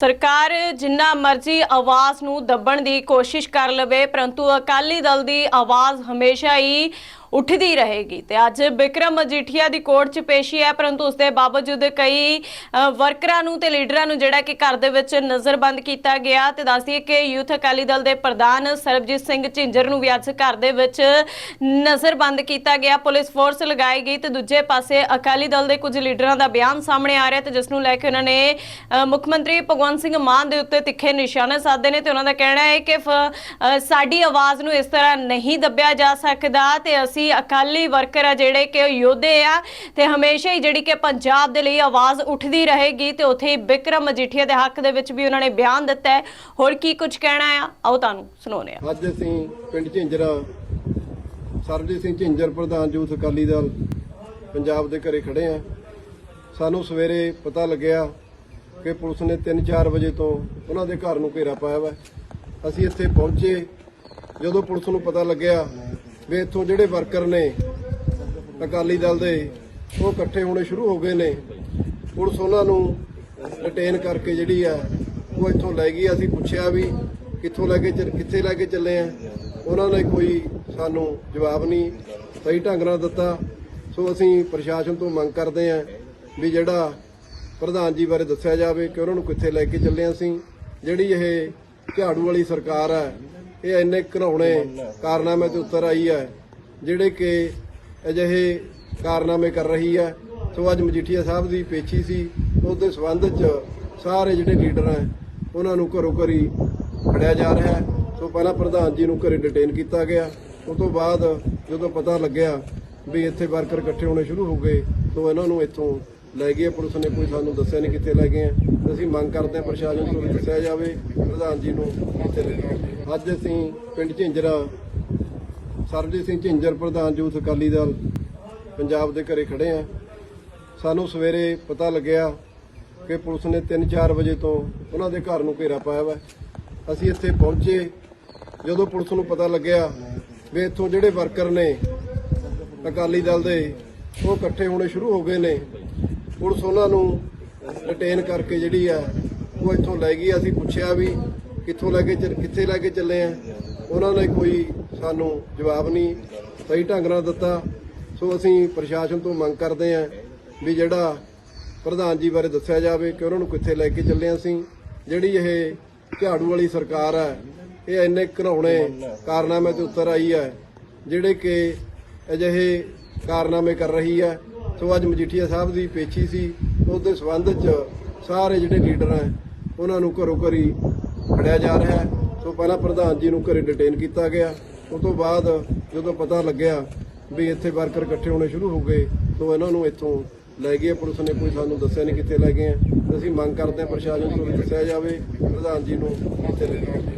ਸਰਕਾਰ ਜਿੰਨਾ ਮਰਜ਼ੀ ਆਵਾਜ਼ ਨੂੰ ਦੱਬਣ ਦੀ ਕੋਸ਼ਿਸ਼ ਕਰ ਲਵੇ, ਪਰੰਤੂ ਅਕਾਲੀ ਦਲ ਦੀ ਆਵਾਜ਼ ਹਮੇਸ਼ਾ ਹੀ ਉੱਠਦੀ ਰਹੇਗੀ। ਤੇ ਅੱਜ ਬਿਕਰਮ ਮਜੀਠੀਆ ਦੀ ਕੋਰਟ 'ਚ ਪੇਸ਼ੀ ਹੈ, ਪਰੰਤੂ ਉਸ ਦੇ ਬਾਵਜੂਦ ਕਈ ਵਰਕਰਾਂ ਨੂੰ ਤੇ ਲੀਡਰਾਂ ਨੂੰ ਜਿਹੜਾ ਕਿ ਘਰ ਦੇ ਵਿੱਚ ਨਜ਼ਰਬੰਦ ਕੀਤਾ ਗਿਆ। ਤੇ ਦੱਸਦੀਏ ਕਿ ਯੂਥ ਅਕਾਲੀ ਦਲ ਦੇ ਪ੍ਰਧਾਨ ਸਰਬਜੀਤ ਸਿੰਘ ਝਿੰਜਰ ਨੂੰ ਵੀ ਅੱਜ ਘਰ ਦੇ ਵਿੱਚ ਨਜ਼ਰਬੰਦ ਕੀਤਾ ਗਿਆ। ਪੁਲਿਸ ਫੋਰਸ ਲਗਾਈ ਗਈ ਤੇ ਦੂਜੇ ਪਾਸੇ ਅਕਾਲੀ ਦਲ ਦੇ ਕੁਝ ਲੀਡਰਾਂ ਦਾ ਬਿਆਨ ਸਾਹਮਣੇ ਆ ਰਿਹਾ ਤੇ ਜਿਸ ਨੂੰ ਲੈ ਕੇ ਉਹਨਾਂ ਨੇ ਮੁੱਖ ਮੰਤਰੀ ਭਗਵੰਤ ਸਿੰਘ ਮਾਨ ਦੇ ਉੱਤੇ ਤਿੱਖੇ ਨਿਸ਼ਾਨੇ ਸਾਧੇ ਨੇ ਤੇ ਉਹਨਾਂ ਦਾ ਕਹਿਣਾ ਹੈ ਕਿ ਫ- ਸਾਡੀ ਆਵਾਜ਼ ਨੂੰ ਇਸ ਤਰ੍ਹਾਂ ਨਹੀਂ ਦੱਬਿਆ ਜਾ ਸਕਦਾ ਤੇ ਅਸੀਂ ਅਕਾਲੀ ਵਰਕਰ ਆ ਜਿਹੜੇ ਕਿ ਯੋਧੇ ਆ ਤੇ ਹਮੇਸ਼ਾ ਹੀ ਜਿਹੜੀ ਕਿ ਪੰਜਾਬ ਦੇ ਲਈ ਆਵਾਜ਼ ਉੱਠਦੀ ਰਹੇਗੀ ਤੇ ਉੱਥੇ ਹੀ ਬਿਕਰਮ ਮਜੀਠੀਆ ਦੇ ਹੱਕ ਦੇ ਵਿੱਚ ਵੀ ਉਹਨਾਂ ਨੇ ਬਿਆਨ ਦਿੱਤਾ ਹੈ। ਹੋਰ ਕੀ ਕੁਝ ਕਹਿਣਾ ਆ? ਆਓ ਤੁਹਾਨੂੰ ਸੁਣਾਉਂਦੇ ਆ ਅੱਜ ਅਸੀਂ ਪਿੰਡ ਝਿੰਜਰਾ, ਸਰਬਜੀਤ ਸਿੰਘ ਝਿੰਜਰ ਪ੍ਰਧਾਨ ਯੂਥ ਅਕਾਲੀ ਦਲ ਪੰਜਾਬ ਦੇ ਘਰੇ ਖੜੇ ਆ ਸਾਨੂੰ ਸਵੇਰੇ ਪਤਾ ਲੱਗਿਆ ਕਿ ਪੁਲਿਸ ਨੇ 3-4 ਵਜੇ ਤੋਂ ਉਹਨਾਂ ਦੇ ਘਰ ਨੂੰ ਘੇਰਾ ਪਾਇਆ ਵਾ। ਅਸੀਂ ਇੱਥੇ ਪਹੁੰਚੇ। ਜਦੋਂ ਪੁਲਿਸ ਨੂੰ ਪਤਾ ਲੱਗਿਆ ਵੀ ਇੱਥੋਂ ਜਿਹੜੇ ਵਰਕਰ ਨੇ ਅਕਾਲੀ ਦਲ ਦੇ, ਉਹ ਇਕੱਠੇ ਹੋਣੇ ਸ਼ੁਰੂ ਹੋ ਗਏ ਨੇ। ਪੁਲਿਸ ਉਹਨਾਂ ਨੂੰ ਡਿਟੇਨ ਕਰਕੇ ਜਿਹੜੀ ਆ, ਉਹ ਇੱਥੋਂ ਲੈ ਗਈ। ਅਸੀਂ ਪੁੱਛਿਆ ਵੀ ਕਿੱਥੋਂ ਲੈ ਕੇ ਚੱਲ- ਕਿੱਥੇ ਲੈ ਕੇ ਚੱਲੇ ਆ। ਉਹਨਾਂ ਨੇ ਕੋਈ ਸਾਨੂੰ ਜਵਾਬ ਨਹੀਂ ਸਹੀ ਢੰਗ ਨਾਲ ਦਿੱਤਾ। ਸੋ ਅਸੀਂ ਪ੍ਰਸ਼ਾਸਨ ਤੋਂ ਮੰਗ ਕਰਦੇ ਆ ਵੀ ਜਿਹੜਾ ਪ੍ਰਧਾਨ ਜੀ ਬਾਰੇ ਦੱਸਿਆ ਜਾਵੇ ਕਿ ਉਹਨਾਂ ਨੂੰ ਕਿੱਥੇ ਲੈ ਕੇ ਚੱਲੇ ਆ ਅਸੀਂ। ਜਿਹੜੀ ਇਹ ਝਾੜੂ ਵਾਲੀ ਸਰਕਾਰ ਹੈ ਇਹ ਇੰਨੇ ਘਰਾਉਣੇ ਕਾਰਨਾਮੇ ਤੇ ਉੱਤਰ ਆਈ ਹੈ, ਜਿਹੜੇ ਕਿ ਅਜਿਹੇ ਕਾਰਨਾਮੇ ਕਰ ਰਹੀ ਹੈ। ਸੋ ਅੱਜ ਮਜੀਠੀਆ ਸਾਹਿਬ ਦੀ ਪੇਚੀ ਸੀ, ਉਹਦੇ ਦੇ ਸੰਬੰਧ ਚ ਸਾਰੇ ਜਿਹੜੇ ਲੀਡਰ ਹੈ, ਉਹਨਾਂ ਨੂੰ ਘਰੋ ਘਰੀ ਫੜਿਆ ਜਾ ਰਿਹਾ ਹੈ। ਸੋ ਪਹਿਲਾਂ ਪ੍ਰਧਾਨ ਜੀ ਨੂੰ ਘਰੇ ਡਿਟੇਨ ਕੀਤਾ ਗਿਆ। ਉਸ ਤੋਂ ਬਾਅਦ ਜਦੋਂ ਪਤਾ ਲੱਗਿਆ ਵੀ ਇੱਥੇ ਵਰਕਰ ਇਕੱਠੇ ਹੋਣੇ ਸ਼ੁਰੂ ਹੋ ਗਏ, ਸੋ ਇਹਨਾਂ ਨੂੰ ਇੱਥੋਂ ਲੈ ਗਏ। ਪੁਲਿਸ ਨੇ ਕੋਈ ਸਾਨੂੰ ਦੱਸਿਆ ਨਹੀਂ ਕਿੱਥੇ ਲੈ ਗਏ ਅਸੀਂ ਮੰਗ ਕਰਦੇ ਹਾਂ ਪ੍ਰਸ਼ਾਸਨ ਤੋਂ ਵੀ ਦੱਸਿਆ ਜਾਵੇ, ਪ੍ਰਧਾਨ ਜੀ ਨੂੰ ਕਿੱਥੇ ਲੈ ਗਏ ਅੱਜ ਅਸੀਂ ਪਿੰਡ ਝਿੰਜਰਾ, ਸਰਬਜੀਤ ਸਿੰਘ ਝਿੰਜਰ ਪ੍ਰਧਾਨ ਯੂਥ ਅਕਾਲੀ ਦਲ ਪੰਜਾਬ ਦੇ ਘਰੇ ਖੜੇ ਆ ਸਾਨੂੰ ਸਵੇਰੇ ਪਤਾ ਲੱਗਿਆ ਕਿ ਪੁਲਿਸ ਨੇ 3-4 ਵਜੇ ਤੋਂ ਉਹਨਾਂ ਦੇ ਘਰ ਨੂੰ ਘੇਰਾ ਪਾਇਆ ਵਾ। ਅਸੀਂ ਇੱਥੇ ਪਹੁੰਚੇ। ਜਦੋਂ ਪੁਲਿਸ ਨੂੰ ਪਤਾ ਲੱਗਿਆ ਵੀ ਇੱਥੋਂ ਜਿਹੜੇ ਵਰਕਰ ਨੇ ਅਕਾਲੀ ਦਲ ਦੇ, ਉਹ ਇਕੱਠੇ ਹੋਣੇ ਸ਼ੁਰੂ ਹੋ ਗਏ ਨੇ। ਪੁਲਿਸ ਉਹਨਾਂ ਨੂੰ ਡਿਟੇਨ ਕਰਕੇ ਜਿਹੜੀ ਆ, ਉਹ ਇੱਥੋਂ ਲੈ ਗਈ। ਅਸੀਂ ਪੁੱਛਿਆ ਵੀ ਕਿੱਥੋਂ ਲੈ ਕੇ ਚੱਲ- ਕਿੱਥੇ ਲੈ ਕੇ ਚੱਲੇ ਆ? ਉਹਨਾਂ ਨੇ ਕੋਈ ਸਾਨੂੰ ਜਵਾਬ ਨਹੀਂ, ਸਹੀ ਢੰਗ ਨਾਲ ਦਿੱਤਾ। ਸੋ ਅਸੀਂ ਪ੍ਰਸ਼ਾਸਨ ਤੋਂ ਮੰਗ ਕਰਦੇ ਆ ਵੀ ਜਿਹੜਾ ਪ੍ਰਧਾਨ ਜੀ ਬਾਰੇ ਦੱਸਿਆ ਜਾਵੇ ਕਿ ਉਹਨਾਂ ਨੂੰ ਕਿੱਥੇ ਲੈ ਕੇ ਚੱਲੇ ਅਸੀਂ। ਜਿਹੜੀ ਇਹ ਝਾੜੂ ਵਾਲੀ ਸਰਕਾਰ ਹੈ ਇਹ ਇੰਨੇ ਘਰਾਉਣੇ ਕਾਰਨਾਮੇ ਤੇ ਉੱਤਰ ਆਈ ਹੈ ਜਿਹੜੇ ਕਿ ਅਜਿਹੇ ਕਾਰਨਾਮੇ ਕਰ ਰਹੀ ਹੈ ਸੋ ਅੱਜ ਮਜੀਠੀਆ ਸਾਹਿਬ ਦੀ ਪੇਚੀ ਸੀ, ਉਹਦੇ ਸੰਬੰਧ ਚ ਸਾਰੇ ਜਿਹੜੇ ਲੀਡਰ ਹੈ ਉਹਨਾਂ ਨੂੰ ਘਰੋ ਘਰੀ ਫੜਿਆ ਜਾ ਰਿਹਾ ਹੈ। ਸੋ ਪਹਿਲਾਂ ਪ੍ਰਧਾਨ ਜੀ ਨੂੰ ਘਰੇ ਡਿਟੇਨ ਕੀਤਾ ਗਿਆ। ਉਸ ਤੋਂ ਬਾਅਦ ਜਦੋਂ ਪਤਾ ਲੱਗਿਆ ਵੀ ਇੱਥੇ ਵਰਕਰ ਇਕੱਠੇ ਹੋਣੇ ਸ਼ੁਰੂ ਹੋ ਗਏ, ਸੋ ਇਹਨਾਂ ਨੂੰ ਇੱਥੋਂ ਲੈ ਗਏ। ਪੁਲਿਸ ਨੇ ਕੋਈ ਸਾਨੂੰ ਦੱਸਿਆ ਨਹੀਂ ਕਿੱਥੇ ਲੈ ਗਏ ਅਸੀਂ ਮੰਗ ਕਰਦੇ ਹਾਂ ਪ੍ਰਸ਼ਾਸਨ ਤੋਂ ਵੀ ਦੱਸਿਆ ਜਾਵੇ। ਪ੍ਰਧਾਨ ਜੀ ਨੂੰ ਕਿੱਥੇ ਲੈ ਗਏ